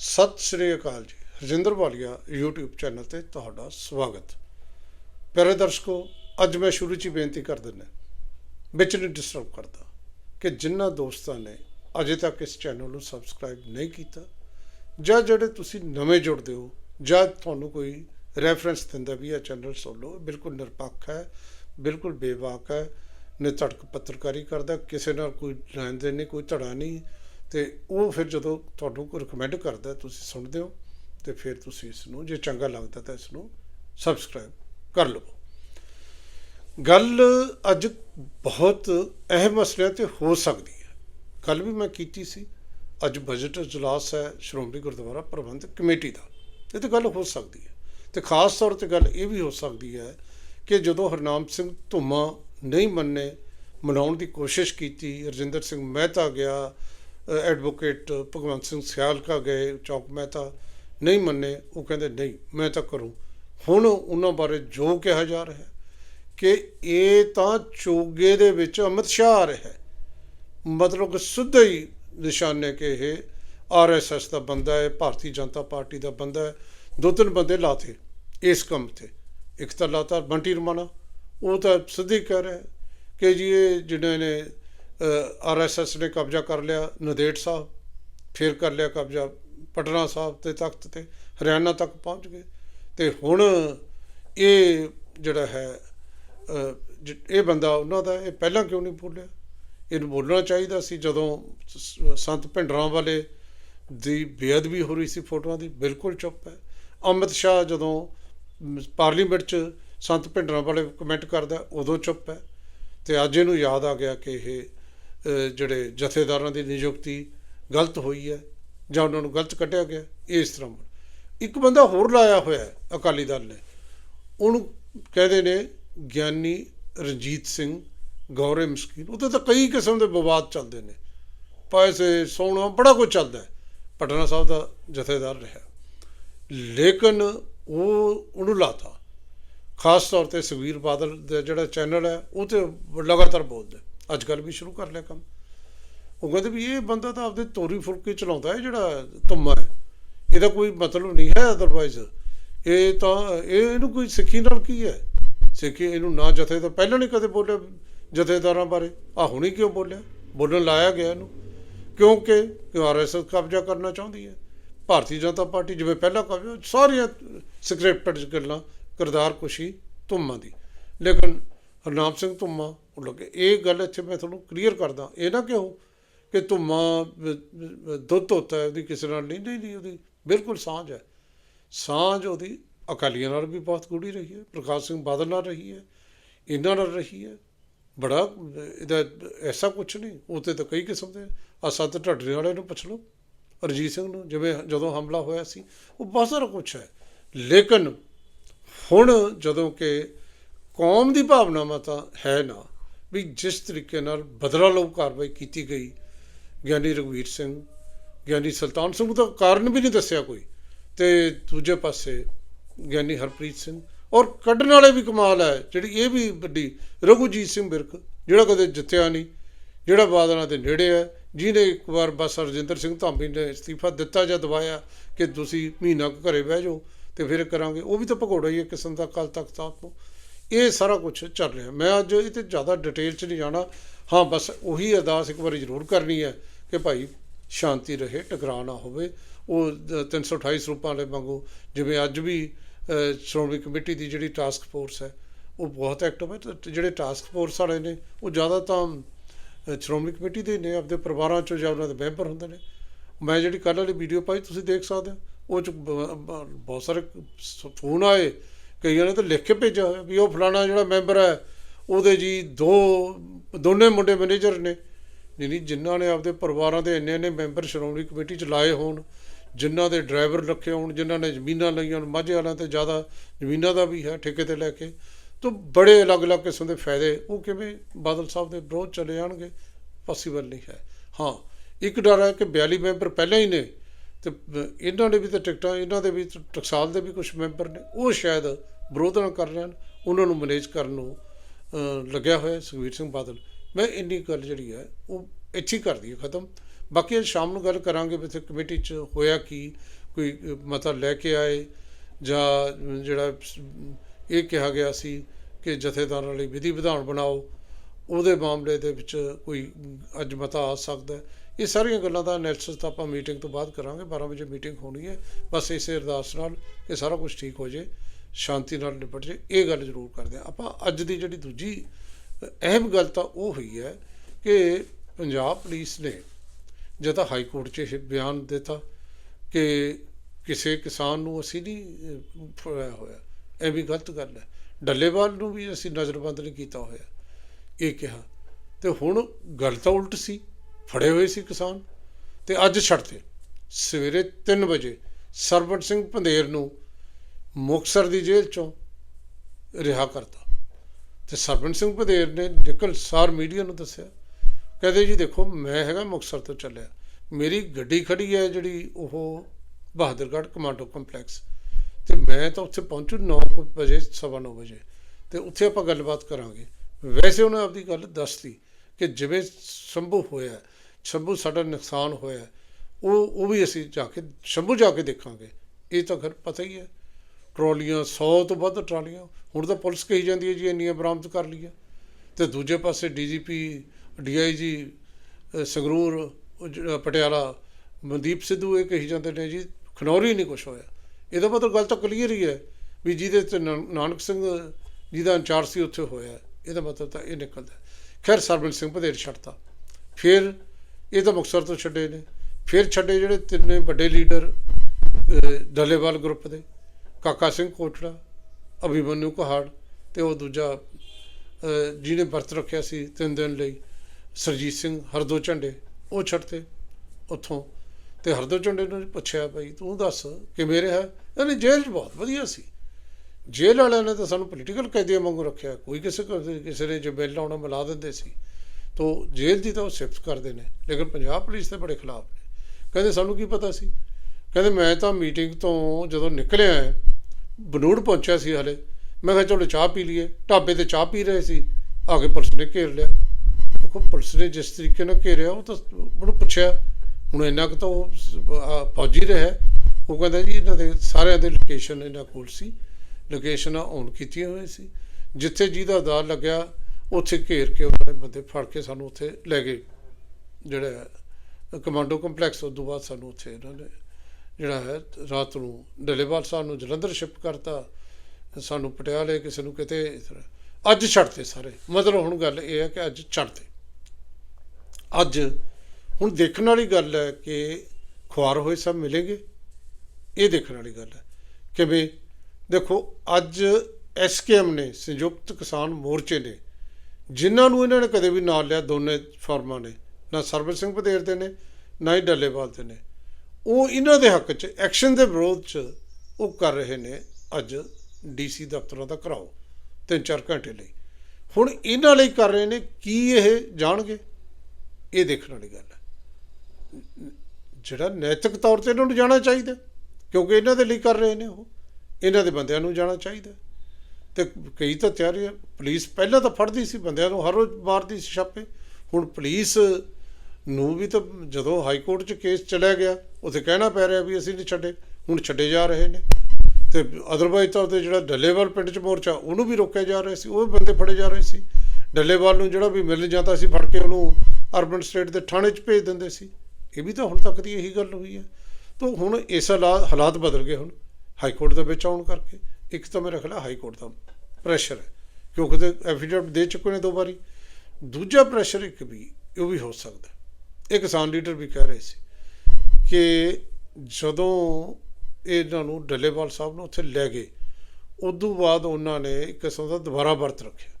ਸਤਿ ਸ੍ਰੀ ਅਕਾਲ ਜੀ। ਰਜਿੰਦਰ ਵਾਲੀਆ YouTube channel ਤੇ ਤੁਹਾਡਾ ਸਵਾਗਤ। ਪਿਆਰੇ ਦਰਸ਼ਕੋ, ਅੱਜ ਮੈਂ ਸ਼ੁਰੂ 'ਚ ਹੀ ਬੇਨਤੀ ਕਰ ਦਿੰਦਾ ਵਿੱਚ ਨਹੀਂ ਡਿਸਟਰਬ ਕਰਦਾ, ਕਿ ਜਿਨ੍ਹਾਂ ਦੋਸਤਾਂ ਨੇ ਅਜੇ ਤੱਕ ਇਸ ਚੈਨਲ ਨੂੰ ਸਬਸਕ੍ਰਾਈਬ ਨਹੀਂ ਕੀਤਾ, ਜਾਂ ਜਿਹੜੇ ਤੁਸੀਂ ਨਵੇਂ ਜੁੜਦੇ ਹੋ, ਜਾਂ ਤੁਹਾਨੂੰ ਕੋਈ ਰੈਫਰੈਂਸ ਦਿੰਦਾ ਵੀ ਇਹ ਚੈਨਲ ਸੁਣ ਲਓ ਬਿਲਕੁਲ ਨਿਰਪੱਖ ਹੈ, ਬਿਲਕੁਲ ਬੇਵਾਕ ਹੈ ਨਿਤੜਕ ਪੱਤਰਕਾਰੀ ਕਰਦਾ, ਕਿਸੇ ਨਾਲ ਕੋਈ ਲੈਣ ਦੇਣ ਨਹੀਂ, ਕੋਈ ਧੜਾ ਨਹੀਂ ਤੇ ਉਹ ਫਿਰ ਜਦੋਂ ਤੁਹਾਨੂੰ ਕੋਈ ਰეკਮੈਂਡ ਕਰਦਾ, ਤੁਸੀਂ ਸੁਣਦੇ ਹੋ, ਤੇ ਫਿਰ ਤੁਸੀਂ ਇਸ ਨੂੰ ਜੇ ਚੰਗਾ ਲੱਗਦਾ ਤਾਂ ਇਸ ਨੂੰ ਸਬਸਕ੍ਰਾਈਬ ਕਰ ਲਵੋ। ਗੱਲ ਅੱਜ ਬਹੁਤ ਅਹਿਮ ਮਸਲਿਆਂ ਤੇ ਹੋ ਸਕਦੀ ਹੈ। ਕੱਲ ਵੀ ਮੈਂ ਕੀਤੀ ਸੀ। ਅੱਜ ਬਜਟ ਇਜਲਾਸ ਹੈ, ਸ਼੍ਰੋਮਣੀ ਗੁਰਦੁਆਰਾ ਪ੍ਰਬੰਧਕ ਕਮੇਟੀ ਦਾ। ਇਹ ਤੇ ਗੱਲ ਹੋ ਸਕਦੀ ਹੈ। ਤੇ ਖਾਸ ਤੌਰ ਤੇ ਗੱਲ ਇਹ ਵੀ ਹੋ ਸਕਦੀ ਹੈ ਕਿ ਜਦੋਂ ਹਰਨਾਮ ਸਿੰਘ ਧੁੰਮਾ ਨਹੀਂ ਮੰਨੇ, ਮਨਾਉਣ ਦੀ ਕੋਸ਼ਿਸ਼ ਕੀਤੀ, ਰਜਿੰਦਰ ਸਿੰਘ ਮਹਿਤਾ ਗਿਆ ਐਡਵੋਕੇਟ ਭਗਵੰਤ ਸਿੰਘ ਸਿਆਲਕਾ ਗਏ ਚੌਕ ਮਹਿਤਾ ਨਹੀਂ ਮੰਨੇ, ਉਹ ਕਹਿੰਦੇ, ਨਹੀਂ, ਮੈਂ ਤਾਂ ਕਰੂੰ। ਹੁਣ ਉਹਨਾਂ ਬਾਰੇ ਜੋ ਕਿਹਾ ਜਾ ਰਿਹਾ ਕਿ ਇਹ ਤਾਂ ਚੋਗੇ ਦੇ ਵਿੱਚ ਅਮਿਤ ਸ਼ਾਹ ਆ ਰਿਹਾ। ਮਤਲਬ ਕਿ ਸਿੱਧਾ ਹੀ ਨਿਸ਼ਾਨੇ ਕਿ ਇਹ ਆਰਐਸਐਸ ਦਾ ਬੰਦਾ ਹੈ, ਭਾਰਤੀ ਜਨਤਾ ਪਾਰਟੀ ਦਾ ਬੰਦਾ ਹੈ। ਦੋ ਤਿੰਨ ਬੰਦੇ ਲਾਤੇ ਇਸ ਕੰਮ ਤੇ। ਇੱਕ ਤਾਂ ਲਾਤਾ ਬੰਟੀ ਰਮਾਣਾ, ਉਹ ਤਾਂ ਸਿੱਧੀ ਕਹਿ ਰਿਹਾ ਕਿ ਜੀ ਇਹ ਜਿਹੜੇ ਨੇ ਆਰਐਸਐਸ ਨੇ ਕਬਜ਼ਾ ਕਰ ਲਿਆ, ਨੰਦੇੜ ਸਾਹਿਬ, ਫਿਰ ਕਰ ਲਿਆ ਕਬਜ਼ਾ, ਪਟਨਾ ਸਾਹਿਬ ਤੇ ਤਖਤ ਤੇ, ਹਰਿਆਣਾ ਤੱਕ ਪਹੁੰਚ ਗਏ। ਤੇ ਹੁਣ ਇਹ ਜਿਹੜਾ ਹੈ ਜ- ਇਹ ਬੰਦਾ ਉਹਨਾਂ ਦਾ, ਇਹ ਪਹਿਲਾਂ ਕਿਉਂ ਨਹੀਂ ਬੋਲਿਆ? ਇਹਨੂੰ ਬੋਲਣਾ ਚਾਹੀਦਾ ਸੀ ਜਦੋਂ ਸੰਤ ਭਿੰਡਰਾਂ ਵਾਲੇ ਦੀ ਬੇਅਦਬੀ ਹੋ ਰਹੀ ਸੀ ਫੋਟੋਆਂ ਦੀ, ਬਿਲਕੁਲ ਚੁੱਪ ਹੈ। ਅਮਿਤ ਸ਼ਾਹ ਜਦੋਂ ਪਾਰਲੀਮੈਂਟ 'ਚ ਸੰਤ ਭਿੰਡਰਾਂ ਵਾਲੇ ਕਮੈਂਟ ਕਰਦਾ, ਉਦੋਂ ਚੁੱਪ ਹੈ। ਤੇ ਅੱਜ ਇਹਨੂੰ ਯਾਦ ਆ ਗਿਆ ਕਿ ਇਹ ਜਿਹੜੇ ਜਥੇਦਾਰਾਂ ਦੀ ਨਿਯੁਕਤੀ ਗਲਤ ਹੋਈ ਹੈ ਜਾਂ ਉਹਨਾਂ ਨੂੰ ਗਲਤ ਕੱਢਿਆ ਗਿਆ ਇਸ ਤਰ੍ਹਾਂ ਇੱਕ ਬੰਦਾ ਹੋਰ ਲਾਇਆ ਹੋਇਆ ਹੈ, ਅਕਾਲੀ ਦਲ ਨੇ। ਉਹਨੂੰ ਕਹਿੰਦੇ ਨੇ, ਗਿਆਨੀ ਰਣਜੀਤ ਸਿੰਘ, ਗੌਰੇ ਮਸਕੀਨ ਉਹਦੇ ਤਾਂ ਕਈ ਕਿਸਮ ਦੇ ਵਿਵਾਦ ਚੱਲਦੇ ਨੇ। ਪੈਸੇ, ਸੋਨਾ, ਬੜਾ ਕੁਝ ਚੱਲਦਾ ਪਟਨਾ ਸਾਹਿਬ ਦਾ ਜਥੇਦਾਰ ਰਿਹਾ। ਲੇਕਿਨ ਉਹ, ਉਹਨੂੰ ਲਾਤਾ। ਖਾਸ ਤੌਰ ਤੇ ਸੁਖਬੀਰ ਬਾਦਲ ਦਾ ਜਿਹੜਾ ਚੈਨਲ ਹੈ, ਉਹ ਤੇ ਲਗਾਤਾਰ ਬੋਲਦਾ ਅੱਜ ਕੱਲ ਵੀ ਸ਼ੁਰੂ ਕਰ ਲਿਆ ਕੰਮ। ਉਹ ਕਹਿੰਦੇ ਵੀ ਇਹ ਬੰਦਾ ਤਾਂ ਆਪਦੇ ਤੋਰੀ ਫੁਲਕੇ ਚਲਾਉਂਦਾ ਹੈ, ਜਿਹੜਾ ਧੁੰਮਾ ਹੈ। ਇਹਦਾ ਕੋਈ ਮਤਲਬ ਨਹੀਂ ਹੈ ਅਦਰਵਾਈਜ਼ ਇਹ ਤਾਂ, ਇਹ ਇਹਨੂੰ ਕੋਈ ਸਿੱਖੀ ਨਾਲ ਕੀ ਹੈ? ਸਿੱਖੀ ਇਹਨੂੰ ਨਾ ਜਥੇ ਤਾਂ ਪਹਿਲਾਂ ਨਹੀਂ ਕਦੇ ਬੋਲਿਆ ਜਥੇਦਾਰਾਂ ਬਾਰੇ। ਆ ਹੁਣੀ ਕਿਉਂ ਬੋਲਿਆ? ਬੋਲਣ ਲਾਇਆ ਗਿਆ ਇਹਨੂੰ। ਕਿਉਂਕਿ ਕਿ? ਆਰਐਸਐਸ ਕਬਜ਼ਾ ਕਰਨਾ ਚਾਹੁੰਦੀ ਹੈ? ਭਾਰਤੀ ਜਨਤਾ ਪਾਰਟੀ ਜਿਵੇਂ ਪਹਿਲਾਂ ਕਬਜ਼ਾ, ਸਾਰੀਆਂ ਸਕ੍ਰਿਪਟਡ ਗੱਲਾਂ, ਕਿਰਦਾਰ ਕੁਸ਼ੀ, ਧੁੰਮਾ ਦੀ। ਲੇਕਿਨ ਹਰਨਾਮ ਸਿੰਘ ਧੁੰਮਾ ਉਹ ਲੱਗੇ। ਇਹ ਗੱਲ ਇੱਥੇ ਮੈਂ ਤੁਹਾਨੂੰ ਕਲੀਅਰ ਕਰਦਾ। ਇਹ ਨਾ ਕਿਉਂ? ਕਿ ਧੁੰਮਾ ਦੁੱਧ ਹੁੰਦਾ ਹੈ, ਉਹਦੀ ਕਿਸੇ ਨਾਲ ਨਹੀਂ ਨਹੀਂ ਉਹਦੀ ਬਿਲਕੁਲ ਸਾਂਝ ਹੈ। ਸਾਂਝ ਉਹਦੀ ਅਕਾਲੀਆਂ ਨਾਲ ਵੀ ਬਹੁਤ ਗੂੜੀ ਰਹੀ ਹੈ, ਪ੍ਰਕਾਸ਼ ਸਿੰਘ ਬਾਦਲ ਨਾਲ ਰਹੀ ਹੈ, ਇਹਨਾਂ ਨਾਲ ਰਹੀ ਹੈ। ਬੜਾ, ਇਹਦਾ ਐਸਾ ਕੁਝ ਨਹੀਂ, ਉਹ ਤਾਂ ਕਈ ਕਿਸਮ ਦੇ ਆ। ਸੱਤ ਢੱਡਰੇ ਵਾਲੇ ਨੂੰ ਪੁੱਛ ਲਓ, ਅਰਜੀਤ ਸਿੰਘ ਨੂੰ, ਜਿਵੇਂ ਜਦੋਂ ਹਮਲਾ ਹੋਇਆ ਸੀ, ਉਹ ਬਹੁਤ ਸਾਰਾ ਕੁਝ ਹੈ। ਲੇਕਿਨ ਹੁਣ ਜਦੋਂ ਕਿ ਕੌਮ ਦੀ ਭਾਵਨਾਵਾਂ ਤਾਂ ਹੈ ਨਾ ਵੀ ਜਿਸ ਤਰੀਕੇ ਨਾਲ ਬਦਲਾ ਲਓ ਕਾਰਵਾਈ ਕੀਤੀ ਗਈ। ਗਿਆਨੀ ਰਘਵੀਰ ਸਿੰਘ, ਗਿਆਨੀ ਸੁਲਤਾਨ ਸਿੰਘ ਦਾ ਕਾਰਨ ਵੀ ਨਹੀਂ ਦੱਸਿਆ ਕੋਈ। ਤੇ ਦੂਜੇ ਪਾਸੇ ਗਿਆਨੀ ਹਰਪ੍ਰੀਤ ਸਿੰਘ ਔਰ ਕੱਢਣ ਵਾਲੇ ਵੀ ਕਮਾਲ ਹੈ, ਜਿਹੜੀ ਇਹ ਵੀ ਵੱਡੀ ਰਘੂਜੀਤ ਸਿੰਘ ਬਿਰਕ ਜਿਹੜਾ ਕਦੇ ਜਿੱਤਿਆ ਨਹੀਂ, ਜਿਹੜਾ ਬਾਦਲਾਂ ਦੇ ਨੇੜੇ ਹੈ, ਜਿਹਨੇ ਇੱਕ ਵਾਰ ਬਸ ਰਜਿੰਦਰ ਸਿੰਘ ਧਾਮੀ ਨੇ ਅਸਤੀਫਾ ਦਿੱਤਾ ਜਾਂ ਦਵਾਇਆ ਕਿ ਤੁਸੀਂ ਮਹੀਨਾ ਕੁ ਘਰੇ ਬਹਿ ਜਾਓ ਤੇ ਫਿਰ ਕਰਾਂਗੇ, ਉਹ ਵੀ ਤਾਂ ਭਗੌੜਾ ਹੀ ਹੈ ਕਿਸਮ ਦਾ ਕੱਲ ਤੱਕ ਤਾਂ ਤੋਂ ਇਹ ਸਾਰਾ ਕੁਝ ਚੱਲ ਰਿਹਾ। ਮੈਂ ਅੱਜ ਇਹ ਤੇ ਜ਼ਿਆਦਾ ਡਿਟੇਲ 'ਚ ਨਹੀਂ ਜਾਣਾ। ਹਾਂ, ਬਸ ਉਹੀ ਅਰਦਾਸ ਇੱਕ ਵਾਰੀ ਜ਼ਰੂਰ ਕਰਨੀ ਹੈ ਕਿ ਭਾਈ ਸ਼ਾਂਤੀ ਰਹੇ, ਟਕਰਾਅ ਨਾ ਹੋਵੇ। ਉਹ ਦ- 328 ਸਰੂਪਾਂ ਵਾਲੇ ਵਾਂਗੂ ਜਿਵੇਂ ਅੱਜ ਵੀ ਸ਼੍ਰੋਮਣੀ ਕਮੇਟੀ ਦੀ ਜਿਹੜੀ ਟਾਸਕ ਫੋਰਸ ਹੈ, ਉਹ ਬਹੁਤ ਐਕਟਿਵ ਹੈ। ਤੇ ਜਿਹੜੇ ਟਾਸਕ ਫੋਰਸ ਵਾਲੇ ਨੇ, ਉਹ ਜ਼ਿਆਦਾ ਤਾਂ ਸ਼੍ਰੋਮਣੀ ਕਮੇਟੀ ਦੇ ਨੇ। ਆਪਦੇ ਪਰਿਵਾਰਾਂ ਚੋਂ ਜਾਂ ਉਹਨਾਂ ਦੇ ਮੈਂਬਰ ਹੁੰਦੇ ਨੇ। ਮੈਂ ਜਿਹੜੀ ਕੱਲ੍ਹ ਵਾਲੀ ਵੀਡੀਓ ਪਾਈ, ਤੁਸੀਂ ਦੇਖ ਸਕਦੇ ਹੋ। ਉਹ ਚ ਬਹੁਤ ਸਾਰੇ ਫੋਨ ਆਏ। ਕਈਆਂ ਨੇ ਤਾਂ ਲਿਖ ਕੇ ਭੇਜਿਆ ਹੋਇਆ ਵੀ ਉਹ ਫਲਾਣਾ ਜਿਹੜਾ ਮੈਂਬਰ ਹੈ, ਉਹਦੇ ਜੀ ਦੋ, ਦੋਨੇ ਮੁੰਡੇ ਮੈਨੇਜਰ ਨੇ। ਨਹੀਂ ਨਹੀਂ, ਜਿਨ੍ਹਾਂ ਨੇ ਆਪਦੇ ਪਰਿਵਾਰਾਂ ਦੇ ਇੰਨੇ ਇੰਨੇ ਮੈਂਬਰ ਸ਼੍ਰੋਮਣੀ ਕਮੇਟੀ ਚ ਲਾਏ ਹੋਣ, ਜਿਨ੍ਹਾਂ ਦੇ ਡਰਾਈਵਰ ਰੱਖੇ ਹੋਣ, ਜਿਨ੍ਹਾਂ ਨੇ ਜ਼ਮੀਨਾਂ ਲਈਆਂ ਹੋਣ, ਮਾਝੇ ਵਾਲਿਆਂ ਤੇ ਜ਼ਿਆਦਾ ਜ਼ਮੀਨਾਂ ਦਾ ਵੀ ਹੈ ਠੇਕੇ ਤੇ ਲੈ ਕੇ, ਤਾਂ ਬੜੇ ਅਲੱਗ-ਅਲੱਗ ਕਿਸਮ ਦੇ ਫਾਇਦੇ। ਉਹ ਕਿਵੇਂ ਬਾਦਲ ਸਾਹਿਬ ਦੇ ਵਿਰੋਧ ਚਲੇ ਜਾਣਗੇ? ਪੋਸੀਬਲ ਨਹੀਂ ਹੈ। ਹਾਂ, ਇੱਕ ਡਰ ਹੈ ਕਿ 42 ਮੈਂਬਰ ਪਹਿਲਾਂ ਹੀ ਨੇ ਤੇ ਇਹਨਾਂ ਨੇ ਵੀ ਤਾਂ ਟਿਕਟਾਂ, ਇਹਨਾਂ ਦੇ ਵੀ ਟਕਸਾਲ ਦੇ ਵੀ ਕੁਝ ਮੈਂਬਰ ਨੇ, ਉਹ ਸ਼ਾਇਦ ਵਿਰੋਧ ਨਾਲ ਕਰ ਲੈਣ, ਉਹਨਾਂ ਨੂੰ ਮੈਨੇਜ ਕਰਨ ਨੂੰ ਲੱਗਿਆ ਹੋਇਆ ਹੈ ਸੁਖਬੀਰ ਸਿੰਘ ਬਾਦਲ। ਮੈਂ ਇੰਨੀ ਗੱਲ ਜਿਹੜੀ ਹੈ, ਉਹ ਇੱਥੇ ਕਰਦੀ ਹੈ, ਖਤਮ। ਬਾਕੀ ਅੱਜ ਸ਼ਾਮ ਨੂੰ ਗੱਲ ਕਰਾਂਗੇ ਵੀ ਇੱਥੇ ਕਮੇਟੀ 'ਚ ਹੋਇਆ ਕੀ, ਕੋਈ ਮਤਾ ਲੈ ਕੇ ਆਏ, ਜਾਂ ਜਿਹੜਾ ਇਹ ਕਿਹਾ ਗਿਆ ਸੀ ਕਿ ਜਥੇਦਾਰਾਂ ਲਈ ਵਿਧੀ ਵਿਧਾਨ ਬਣਾਓ, ਉਹਦੇ ਮਾਮਲੇ ਦੇ ਵਿੱਚ ਕੋਈ ਅੱਜ ਮਤਾ ਆ ਸਕਦਾ ਇਹ ਸਾਰੀਆਂ ਗੱਲਾਂ ਦਾ ਐਨਾਲਿਸਿਸ ਤਾਂ ਆਪਾਂ ਮੀਟਿੰਗ ਤੋਂ ਬਾਅਦ ਕਰਾਂਗੇ 12 ਵਜੇ ਮੀਟਿੰਗ ਹੋਣੀ ਹੈ। ਬਸ ਇਸੇ ਅਰਦਾਸ ਨਾਲ ਕਿ ਸਾਰਾ ਕੁਝ ਠੀਕ ਹੋ ਜੇ, ਸ਼ਾਂਤੀ ਨਾਲ ਨਿਪਟ ਜੇ, ਇਹ ਗੱਲ ਜ਼ਰੂਰ ਕਰਦੇ ਹਾਂ। ਆਪਾਂ ਅੱਜ ਦੀ ਜਿਹੜੀ ਦੂਜੀ ਅਹਿਮ ਗੱਲ ਤਾਂ ਉਹ ਹੋਈ ਹੈ ਕਿ ਪੰਜਾਬ ਪੁਲਿਸ ਨੇ ਜਦੋਂ ਹਾਈ ਕੋਰਟ 'ਚ ਇਹ ਬਿਆਨ ਦਿੱਤਾ ਕਿ ਕਿਸੇ ਕਿਸਾਨ ਨੂੰ ਅਸੀਂ ਨਹੀਂ ਫੜਾਇਆ ਹੋਇਆ। ਇਹ ਵੀ ਗਲਤ ਗੱਲ ਹੈ। ਡੱਲੇਵਾਲ ਨੂੰ ਵੀ ਅਸੀਂ ਨਜ਼ਰਬੰਦ ਨਹੀਂ ਕੀਤਾ ਹੋਇਆ। ਇਹ ਕਿਹਾ। ਤੇ ਹੁਣ ਗੱਲ ਤਾਂ ਉਲਟ ਸੀ। ਫੜੇ ਹੋਏ ਸੀ ਕਿਸਾਨ। ਤੇ ਅੱਜ ਛੱਡਤੇ। ਸਵੇਰੇ 3 ਵਜੇ ਸਰਬਟ ਸਿੰਘ ਪੰਧੇਰ ਨੂੰ ਮੁਕਤਸਰ ਦੀ ਜੇਲ੍ਹ ਚੋਂ ਰਿਹਾ ਕਰਤਾ। ਤੇ ਸਰਬਨ ਸਿੰਘ ਪੰਧੇਰ ਨੇ ਨਿਕਲ ਸਾਰ ਮੀਡੀਆ ਨੂੰ ਦੱਸਿਆ, ਕਹਿੰਦੇ ਜੀ ਦੇਖੋ, ਮੈਂ ਹੈਗਾ ਮੁਕਤਸਰ ਤੋਂ ਚੱਲਿਆ। ਮੇਰੀ ਗੱਡੀ ਖੜੀ ਹੈ ਜਿਹੜੀ ਉਹ ਬਹਾਦਰਗੜ੍ਹ ਕਮਾਂਡੋ ਕੰਪਲੈਕਸ। ਤੇ ਮੈਂ ਤਾਂ ਉੱਥੇ ਪਹੁੰਚੂ 9 ਵਜੇ, ਸਵਾ ਨੌ ਵਜੇ। ਤੇ ਉੱਥੇ ਆਪਾਂ ਗੱਲਬਾਤ ਕਰਾਂਗੇ। ਵੈਸੇ ਉਹਨੇ ਆਪਦੀ ਗੱਲ ਦੱਸਤੀ ਕਿ ਜਿਵੇਂ ਸੰਭਵ ਹੋਇਆ ਸ਼ੰਭੂ ਸਾਡਾ ਨੁਕਸਾਨ ਹੋਇਆ ਉਹ ਉਹ ਵੀ ਅਸੀਂ ਜਾ ਕੇ, ਸ਼ੰਭੂ ਜਾ ਕੇ ਦੇਖਾਂਗੇ। ਇਹ ਤਾਂ ਫਿਰ ਪਤਾ ਹੀ ਹੈ। ਟਰਾਲੀਆਂ 100 ਤੋਂ ਵੱਧ ਟਰਾਲੀਆਂ। ਹੁਣ ਤਾਂ ਪੁਲਿਸ ਕਹੀ ਜਾਂਦੀ ਹੈ ਜੀ, ਇੰਨੀਆਂ ਬਰਾਮਦ ਕਰ ਲਈਆਂ। ਤੇ ਦੂਜੇ ਪਾਸੇ ਡੀਜੀਪੀ, ਡੀਆਈਜੀ ਸੰਗਰੂਰ, ਉਹ ਜਿਹੜਾ ਪਟਿਆਲਾ, ਮਨਦੀਪ ਸਿੱਧੂ ਇਹ ਕਹੀ ਜਾਂਦੇ ਨੇ ਜੀ, ਖਨੌਰੀ ਨਹੀਂ ਕੁਛ ਹੋਇਆ। ਇਹਦਾ ਮਤਲਬ ਗੱਲ ਤਾਂ ਕਲੀਅਰ ਹੀ ਹੈ ਵੀ ਜਿਹਦੇ ਤੇ ਨਾਨਕ ਸਿੰਘ ਜਿਹਦਾ ਇੰਚਾਰਜ ਸੀ, ਉੱਥੇ ਹੋਇਆ। ਇਹਦਾ ਮਤਲਬ ਤਾਂ ਇਹ ਨਿਕਲਦਾ। ਖੈਰ ਸਰਬਨ ਸਿੰਘ ਭਦੇਰ ਛੱਡਤਾ। ਫਿਰ ਇਹ ਤਾਂ ਮੁਕਤਸਰ ਤੋਂ ਛੱਡੇ ਨੇ। ਫਿਰ ਛੱਡੇ ਜਿਹੜੇ ਤਿੰਨੇ ਵੱਡੇ ਲੀਡਰ ਅਹ, ਗਰੁੱਪ ਦੇ ਕਾਕਾ ਸਿੰਘ ਕੋਟੜਾ ਅਭਿਮਨੂ ਕਹਾੜ ਤੇ ਉਹ ਦੂਜਾ ਜਿਹਨੇ ਵਰਤ ਰੱਖਿਆ ਸੀ ਤਿੰਨ ਦਿਨ ਲਈ ਸਰਜੀਤ ਸਿੰਘ ਹਰਦੋ ਝੰਡੇ ਉਹ ਛੱਡਤੇ ਉੱਥੋਂ। ਤੇ ਹਰਦੋ ਝੰਡੇ ਨੂੰ ਪੁੱਛਿਆ ਭਾਈ ਤੂੰ ਦੱਸ ਕਿਵੇਂ ਰਿਹਾ? ਇਹਨੇ ਜੇਲ੍ਹ 'ਚ ਬਹੁਤ ਵਧੀਆ ਸੀ। ਜੇਲ੍ਹ ਵਾਲਿਆਂ ਨੇ ਤਾਂ ਸਾਨੂੰ ਪੋਲੀਟੀਕਲ ਕੈਦੀਆਂ ਵਾਂਗੂ ਰੱਖਿਆ। ਕੋਈ ਕਿਸੇ ਕਿਸੇ ਨੇ ਜੇ ਬਿੱਲ ਆਉਣਾ ਮਿਲਾ ਦਿੰਦੇ ਸੀ। ਤੋ ਜੇਲ੍ਹ ਦੀ ਤਾਂ ਉਹ ਸਿਫਤ ਕਰਦੇ ਨੇ, ਲੇਕਿਨ ਪੰਜਾਬ ਪੁਲਿਸ ਦੇ ਬੜੇ ਖਿਲਾਫ ਨੇ। ਕਹਿੰਦੇ ਸਾਨੂੰ ਕੀ ਪਤਾ ਸੀ? ਕਹਿੰਦੇ ਮੈਂ ਤਾਂ ਮੀਟਿੰਗ ਤੋਂ ਜਦੋਂ ਨਿਕਲਿਆ, ਬਨੂੜ ਪਹੁੰਚਿਆ ਸੀ ਹਲੇ। ਮੈਂ ਕਿਹਾ ਚਲੋ ਚਾਹ ਪੀ ਲਈਏ। ਢਾਬੇ ਤੇ ਚਾਹ ਪੀ ਰਹੇ ਸੀ। ਆ ਕੇ ਪੁਲਿਸ ਨੇ ਘੇਰ ਲਿਆ। ਦੇਖੋ, ਪੁਲਿਸ ਨੇ ਜਿਸ ਤਰੀਕੇ ਨਾਲ ਘੇਰਿਆ, ਉਹ ਤਾਂ ਉਹਨੂੰ ਪੁੱਛਿਆ। ਹੁਣ ਇੰਨਾ ਕੁ ਤਾਂ ਉਹ ਫੌਜੀ ਰਿਹਾ ਉਹ ਕਹਿੰਦਾ ਜੀ, ਇਹਨਾਂ ਦੇ ਸਾਰਿਆਂ ਦੇ ਲੋਕੇਸ਼ਨ ਇਹਨਾਂ ਕੋਲ ਸੀ। ਲੋਕੇਸ਼ਨਾਂ ਔਨ ਕੀਤੀਆਂ ਹੋਈਆਂ ਸੀ। ਜਿੱਥੇ ਜਿਹਦਾ ਦਾਅ ਲੱਗਿਆ ਉੱਥੇ ਘੇਰ ਕੇ ਉਹਨਾਂ ਨੇ ਬੰਦੇ ਫੜ ਕੇ ਸਾਨੂੰ ਉੱਥੇ ਲੈ ਗਏ। ਜਿਹੜਾ ਕਮਾਂਡੋ ਕੰਪਲੈਕਸ, ਉਸ ਤੋਂ ਬਾਅਦ ਸਾਨੂੰ ਉੱਥੇ ਇਹਨਾਂ ਨੇ ਜਿਹੜਾ ਹੈ, ਰਾਤ ਨੂੰ ਡੱਲੇਵਾਲ ਸਾਹਿਬ ਨੂੰ ਜਲੰਧਰ ਸ਼ਿਫਟ ਕਰਤਾ, ਸਾਨੂੰ ਪਟਿਆਲੇ ਕਿਸੇ ਨੂੰ ਕਿਤੇ ਅੱਜ ਛੱਡਤੇ ਸਾਰੇ। ਮਤਲਬ ਹੁਣ ਗੱਲ ਇਹ ਹੈ ਕਿ ਅੱਜ ਛੱਡਤੇ। ਅੱਜ ਹੁਣ ਦੇਖਣ ਵਾਲੀ ਗੱਲ ਹੈ ਕਿ ਖੁਆਰ ਹੋਏ ਸਭ ਮਿਲेंगे ਇਹ ਦੇਖਣ ਵਾਲੀ ਗੱਲ ਹੈ ਕਿਵੇਂ ਦੇਖੋ, ਅੱਜ ਐਸਕੇਐਮ ਨੇ ਸੰਯੁਕਤ ਕਿਸਾਨ ਮੋਰਚੇ ਨੇ ਜਿਨ੍ਹਾਂ ਨੂੰ ਇਹਨਾਂ ਨੇ ਕਦੇ ਵੀ ਨਾਲ ਲਿਆ, ਦੋਨੇ ਫਾਰਮਾਂ ਨੇ। ਨਾ ਸਰਬਤ ਸਿੰਘ ਪਤੇਰ ਦੇ ਨੇ, ਨਾ ਹੀ ਡੱਲੇਵਾਲ ਦੇ ਨੇ। ਉਹ ਇਹਨਾਂ ਦੇ ਹੱਕ 'ਚ, ਐਕਸ਼ਨ ਦੇ ਵਿਰੋਧ 'ਚ ਉਹ ਕਰ ਰਹੇ ਨੇ। ਅੱਜ ਡੀਸੀ ਦਫ਼ਤਰਾਂ ਦਾ ਘਰਾਓ, ਤਿੰਨ ਚਾਰ ਘੰਟੇ ਲਈ। ਹੁਣ ਇਹਨਾਂ ਲਈ ਕਰ ਰਹੇ ਨੇ, ਕੀ ਇਹ ਜਾਣਗੇ? ਇਹ ਦੇਖਣ ਵਾਲੀ ਗੱਲ ਹੈ। ਜਿਹੜਾ ਨੈਤਿਕ ਤੌਰ ਤੇ ਇਹਨਾਂ ਨੂੰ ਜਾਣਾ ਚਾਹੀਦਾ, ਕਿਉਂਕਿ ਇਹਨਾਂ ਦੇ ਲਈ ਕਰ ਰਹੇ ਨੇ ਉਹ। ਇਹਨਾਂ ਦੇ ਬੰਦਿਆਂ ਨੂੰ ਜਾਣਾ ਚਾਹੀਦਾ। ਤੇ ਕਈ ਤਾਂ ਤਿਆਰੀ ਹੈ ਪੁਲਿਸ ਪਹਿਲਾਂ ਤਾਂ ਫੜਦੀ ਸੀ ਬੰਦਿਆਂ ਨੂੰ, ਹਰ ਰੋਜ਼ ਮਾਰਦੀ ਸੀ ਛਾਪੇ। ਹੁਣ ਪੁਲਿਸ ਨੂੰ ਵੀ ਤਾਂ ਜਦੋਂ ਹਾਈ ਕੋਰਟ 'ਚ ਕੇਸ ਚਲਿਆ ਗਿਆ, ਉੱਥੇ ਕਹਿਣਾ ਪੈ ਰਿਹਾ ਵੀ ਅਸੀਂ ਨਹੀਂ ਛੱਡੇ, ਹੁਣ ਛੱਡੇ ਜਾ ਰਹੇ ਨੇ। ਤੇ ਅਦਰਵਾਈਜ਼ ਤਾਂ ਉਹਦੇ ਜਿਹੜਾ ਡੱਲੇਵਾਲ ਪਿੰਡ 'ਚ ਮੋਰਚਾ, ਉਹਨੂੰ ਵੀ ਰੋਕਿਆ ਜਾ ਰਿਹਾ ਸੀ, ਉਹ ਵੀ ਬੰਦੇ ਫੜੇ ਜਾ ਰਹੇ ਸੀ। ਡੱਲੇਵਾਲ ਨੂੰ ਜਿਹੜਾ ਵੀ ਮਿਲ ਜਾਂਦਾ ਸੀ, ਫੜ ਕੇ ਉਹਨੂੰ ਅਰਬਨ ਸਟੇਟ ਦੇ ਥਾਣੇ 'ਚ ਭੇਜ ਦਿੰਦੇ ਸੀ। ਇਹ ਵੀ ਤਾਂ ਹੁਣ ਤੱਕ ਦੀ ਇਹੀ ਗੱਲ ਹੋਈ ਹੈ। ਤਾਂ ਹੁਣ ਇਸ ਹਾਲਾਤ ਹਾਲਾਤ ਬਦਲ ਗਏ ਹੁਣ, ਹਾਈ ਕੋਰਟ ਦੇ ਵਿੱਚ ਆਉਣ ਕਰਕੇ। ਇੱਕ ਤਾਂ ਮੇਰਾ ਖਿਆਲ ਹੈ ਹਾਈ ਕੋਰਟ ਦਾ ਪ੍ਰੈਸ਼ਰ ਹੈ, ਕਿਉਂਕਿ ਤੇ ਐਫੀਡੇਵਿਟ ਦੇ ਚੁੱਕੇ ਨੇ ਦੋ ਵਾਰੀ। ਦੂਜਾ ਪ੍ਰੈਸ਼ਰ ਇੱਕ ਵੀ, ਉਹ ਵੀ ਹੋ ਸਕਦਾ ਇਹ ਕਿਸਾਨ ਲੀਡਰ ਵੀ ਕਹਿ ਰਹੇ ਸੀ ਕਿ ਜਦੋਂ ਇਹਨਾਂ ਨੂੰ ਡੱਲੇਵਾਲ ਸਾਹਿਬ ਨੂੰ ਉੱਥੇ ਲੈ ਗਏ, ਉਦੋਂ ਬਾਅਦ ਉਹਨਾਂ ਨੇ ਇੱਕ ਕਿਸਮ ਦਾ ਦੁਬਾਰਾ ਵਰਤ ਰੱਖਿਆ।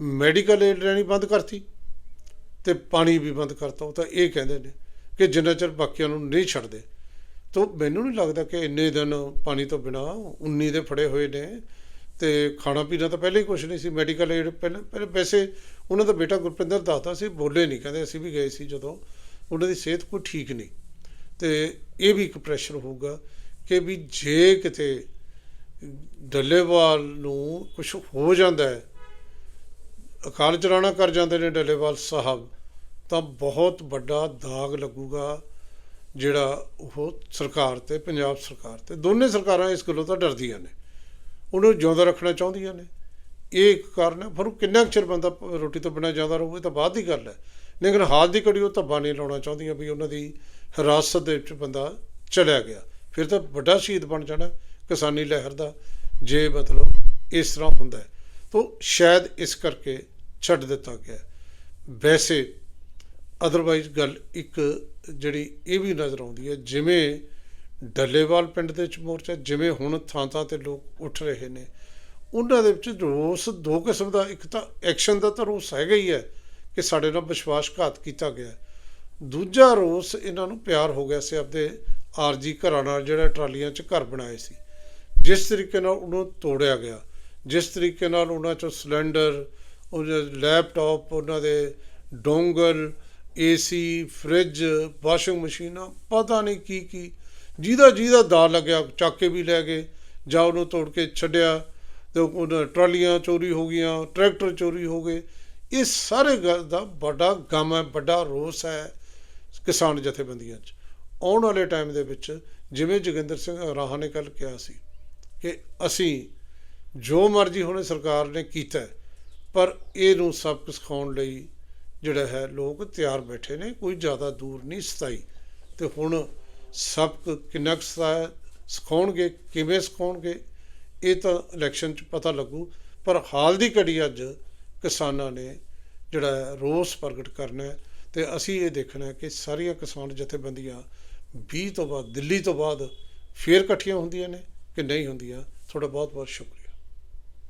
ਮੈਡੀਕਲ ਏਡ ਲੈਣੀ ਬੰਦ ਕਰਤੀ ਤੇ ਪਾਣੀ ਵੀ ਬੰਦ ਕਰਤਾ। ਉਹ ਤਾਂ ਇਹ ਕਹਿੰਦੇ ਨੇ ਕਿ ਜਿੰਨਾ ਚਿਰ ਬਾਕੀਆਂ ਨੂੰ ਨਹੀਂ ਛੱਡਦੇ ਤੋ ਮੈਨੂੰ ਨਹੀਂ ਲੱਗਦਾ ਕਿ ਇੰਨੇ ਦਿਨ ਪਾਣੀ ਤੋਂ ਬਿਨਾ 19 ਦੇ ਫੜੇ ਹੋਏ ਨੇ। ਤੇ ਖਾਣਾ ਪੀਣਾ ਤਾਂ ਪਹਿਲਾਂ ਹੀ ਕੁਝ ਨਹੀਂ ਸੀ ਮੈਡੀਕਲ ਏਡ ਪਹਿਲਾਂ ਪਹਿਲਾਂ ਵੈਸੇ ਉਹਨਾਂ ਦਾ ਬੇਟਾ ਗੁਰਪਿੰਦਰ ਦੱਸਦਾ ਸੀ ਬੋਲੇ ਨਹੀਂ, ਕਹਿੰਦੇ ਅਸੀਂ ਵੀ ਗਏ ਸੀ ਜਦੋਂ। ਉਹਨਾਂ ਦੀ ਸਿਹਤ ਕੋਈ ਠੀਕ ਨਹੀਂ। ਤੇ ਇਹ ਵੀ ਇੱਕ ਪ੍ਰੈਸ਼ਰ ਹੋਊਗਾ ਕਿ ਵੀ ਜੇ ਕਿਤੇ ਡੱਲੇਵਾਲ ਨੂੰ ਕੁਝ ਹੋ ਜਾਂਦਾ ਹੈ, ਅਕਾਲ ਚਲਾਣਾ ਕਰ ਜਾਂਦੇ ਨੇ ਡੱਲੇਵਾਲ ਸਾਹਿਬ, ਤਾਂ ਬਹੁਤ ਵੱਡਾ ਦਾਗ ਲੱਗੂਗਾ ਜਿਹੜਾ ਉਹ ਸਰਕਾਰ ਤੇ, ਪੰਜਾਬ ਸਰਕਾਰ ਤੇ, ਦੋਨੇ ਸਰਕਾਰਾਂ ਇਸ ਗੱਲੋਂ ਤਾਂ ਡਰਦੀਆਂ ਨੇ। ਉਹਨੂੰ ਜਿਉਂਦਾ ਰੱਖਣਾ ਚਾਹੁੰਦੀਆਂ ਨੇ। ਇਹ ਇੱਕ ਕਾਰਨ ਹੈ। ਪਰ ਉਹ ਕਿੰਨਾ ਕੁ ਚਿਰ ਬੰਦਾ ਰੋਟੀ ਤੋਂ ਬਿਨਾਂ ਜਿਉਂਦਾ ਰਹੂਗਾ ਤਾਂ ਬਾਅਦ ਦੀ ਗੱਲ ਹੈ। ਲੇਕਿਨ ਹਾਲ ਦੀ ਘੜੀ ਉਹ ਧੱਬਾ ਨਹੀਂ ਲਾਉਣਾ ਚਾਹੁੰਦੀਆਂ ਵੀ ਉਹਨਾਂ ਦੀ ਹਿਰਾਸਤ ਦੇ ਵਿੱਚ ਬੰਦਾ ਚਲਿਆ ਗਿਆ। ਫਿਰ ਤਾਂ ਵੱਡਾ ਸ਼ਹੀਦ ਬਣ ਜਾਣਾ ਕਿਸਾਨੀ ਲਹਿਰ ਦਾ, ਜੇ ਮਤਲਬ ਇਸ ਤਰ੍ਹਾਂ ਹੁੰਦਾ ਹੈ। ਤਾਂ ਸ਼ਾਇਦ ਇਸ ਕਰਕੇ ਛੱਡ ਦਿੱਤਾ ਗਿਆ। ਵੈਸੇ ਅਦਰਵਾਈਜ਼ ਗੱਲ ਇੱਕ ਜਿਹੜੀ ਇਹ ਵੀ ਨਜ਼ਰ ਆਉਂਦੀ ਹੈ, ਜਿਵੇਂ ਡੱਲੇਵਾਲ ਪਿੰਡ ਦੇ ਵਿੱਚ ਮੋਰਚਾ, ਜਿਵੇਂ ਹੁਣ ਥਾਂ ਥਾਂ ਤੇ ਲੋਕ ਉੱਠ ਰਹੇ ਨੇ, ਉਹਨਾਂ ਦੇ ਵਿੱਚ ਰੋਸ, ਦੋ ਕਿਸਮ ਦਾ, ਇੱਕ ਤਾਂ ਐਕਸ਼ਨ ਦਾ ਤਾਂ ਰੋਸ ਹੈਗਾ ਹੀ ਹੈ ਕਿ ਸਾਡੇ ਨਾਲ ਵਿਸ਼ਵਾਸਘਾਤ ਕੀਤਾ ਗਿਆ ਦੂਜਾ ਰੋਸ ਇਹਨਾਂ ਨੂੰ ਪਿਆਰ ਹੋ ਗਿਆ ਸੀ, ਆਪਦੇ ਆਰਜੀ ਘਰਾਂ ਨਾਲ ਜਿਹੜਾ ਟਰਾਲੀਆਂ 'ਚ ਘਰ ਬਣਾਏ ਸੀ। ਜਿਸ ਤਰੀਕੇ ਨਾਲ ਉਹਨੂੰ ਤੋੜਿਆ ਗਿਆ, ਜਿਸ ਤਰੀਕੇ ਨਾਲ ਉਹਨਾਂ 'ਚੋਂ ਸਿਲੰਡਰ, ਉਹ ਲੈਪਟਾਪ, ਉਹਨਾਂ ਦੇ ਡੋਂਗਲ ਏਸੀ ਫ੍ਰਿਜ ਵਾਸ਼ਿੰਗ ਮਸ਼ੀਨਾਂ ਪਤਾ ਨਹੀਂ ਕੀ ਕੀ। ਜਿਹਦਾ ਜਿਹਦਾ ਦਾ ਲੱਗਿਆ ਚੱਕ ਕੇ ਵੀ ਲੈ ਗਏ। ਜਾਂ ਉਹਨੂੰ ਤੋੜ ਕੇ ਛੱਡਿਆ ਤੇ ਉਹਨਾਂ ਟਰਾਲੀਆਂ ਚੋਰੀ ਹੋ ਗਈਆਂ ਟਰੈਕਟਰ ਚੋਰੀ ਹੋ ਗਏ। ਇਹ ਸਾਰੇ ਗੱਲ ਦਾ ਵੱਡਾ ਗਮ ਹੈ ਵੱਡਾ ਰੋਸ ਹੈ ਕਿਸਾਨ ਜਥੇਬੰਦੀਆਂ 'ਚ। ਆਉਣ ਵਾਲੇ ਟਾਈਮ ਦੇ ਵਿੱਚ ਜਿਵੇਂ ਜੋਗਿੰਦਰ ਸਿੰਘ ਰਾਹਾ ਨੇ ਕੱਲ ਕਿਹਾ ਸੀ ਕਿ ਅਸੀਂ ਜੋ ਮਰਜ਼ੀ ਹੁਣੇ ਸਰਕਾਰ ਨੇ ਕੀਤਾ ਹੈ, ਪਰ ਇਹਨੂੰ ਸਬਕ ਸਿਖਾਉਣ ਲਈ ਜਿਹੜਾ ਹੈ, ਲੋਕ ਤਿਆਰ ਬੈਠੇ ਨੇ, ਕੋਈ ਜ਼ਿਆਦਾ ਦੂਰ ਨਹੀਂ ਸਤਾਈ ਤੇ ਹੁਣ ਸਬਕ ਕਿੰਨਾ ਕੁ ਸਿਖਾਇਆ- ਸਿਖਾਉਣਗੇ, ਕਿਵੇਂ ਸਿਖਾਉਣਗੇ, ਇਹ ਤਾਂ ਇਲੈਕਸ਼ਨ 'ਚ ਪਤਾ ਲੱਗੂ। ਪਰ ਹਾਲ ਦੀ ਘੜੀ ਅੱਜ ਕਿਸਾਨਾਂ ਨੇ ਜਿਹੜਾ ਹੈ, ਰੋਸ ਪ੍ਰਗਟ ਕਰਨਾ ਹੈ। ਤੇ ਅਸੀਂ ਇਹ ਦੇਖਣਾ ਹੈ ਕਿ ਸਾਰੀਆਂ ਕਿਸਾਨ ਜਥੇਬੰਦੀਆਂ 20 ਤੋਂ ਬਾਅਦ, ਦਿੱਲੀ ਤੋਂ ਬਾਅਦ ਫੇਰ ਇਕੱਠੀਆਂ ਹੁੰਦੀਆਂ ਨੇ ਕਿ ਨਹੀਂ ਹੁੰਦੀਆਂ? ਤੁਹਾਡਾ ਬਹੁਤ ਬਹੁਤ ਸ਼ੁਕਰੀਆ।